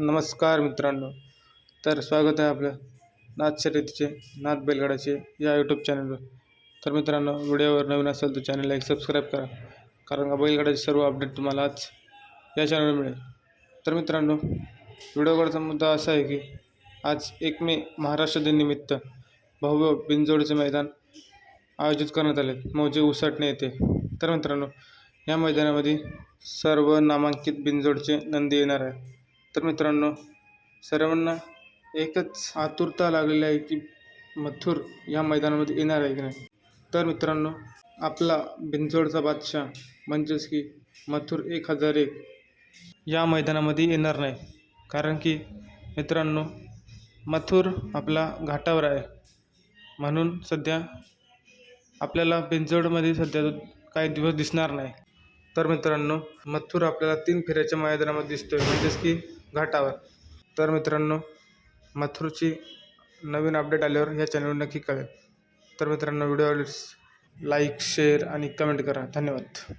नमस्कार मित्रांनो. तर स्वागत आहे आपलं नाथ शर्यतीचे नाथ बैलगाडाचे या यूट्यूब चॅनलवर तर मित्रांनो व्हिडिओवर नवीन असेल तर चॅनलला एक सबस्क्राईब करा. कारण का बैलगाड्याचे सर्व अपडेट तुम्हाला आज या चॅनलवर मिळेल. तर मित्रांनो व्हिडिओवरचा मुद्दा असा आहे की आज एक मे महाराष्ट्र दिननिमित्त भव्य बिनजोडचे मैदान आयोजित करण्यात आले. मौजे उसटणे येते तर मित्रांनो या मैदानामध्ये सर्व नामांकित बिंजोडचे नंदी येणार आहे तर मित्रांनो सर्वांना एकच आतुरता लागलेली आहे की मथुर या मैदानामध्ये येणार आहे की नाही? तर मित्रांनो आपला बिनजोडचा बादशाह म्हणजेच की मथुर एक हजार एक या मैदानामध्ये येणार नाही. कारण की मित्रांनो मथुर आपला घाटावर आहे. म्हणून सध्या आपल्याला बिनजोडमध्ये सध्या तो काही दिवस दिसणार नाही. तर मित्रांनो मथुर आपल्याला तीन फेऱ्याच्या मैदानामध्ये दिसतोय. म्हणजेच की घाटावर. तर मित्रांनो मथुरची नवीन अपडेट आल्यावर ह्या चॅनलवर नक्की कळेल. तर मित्रांनो व्हिडिओ लाईक शेअर आणि कमेंट करा. धन्यवाद.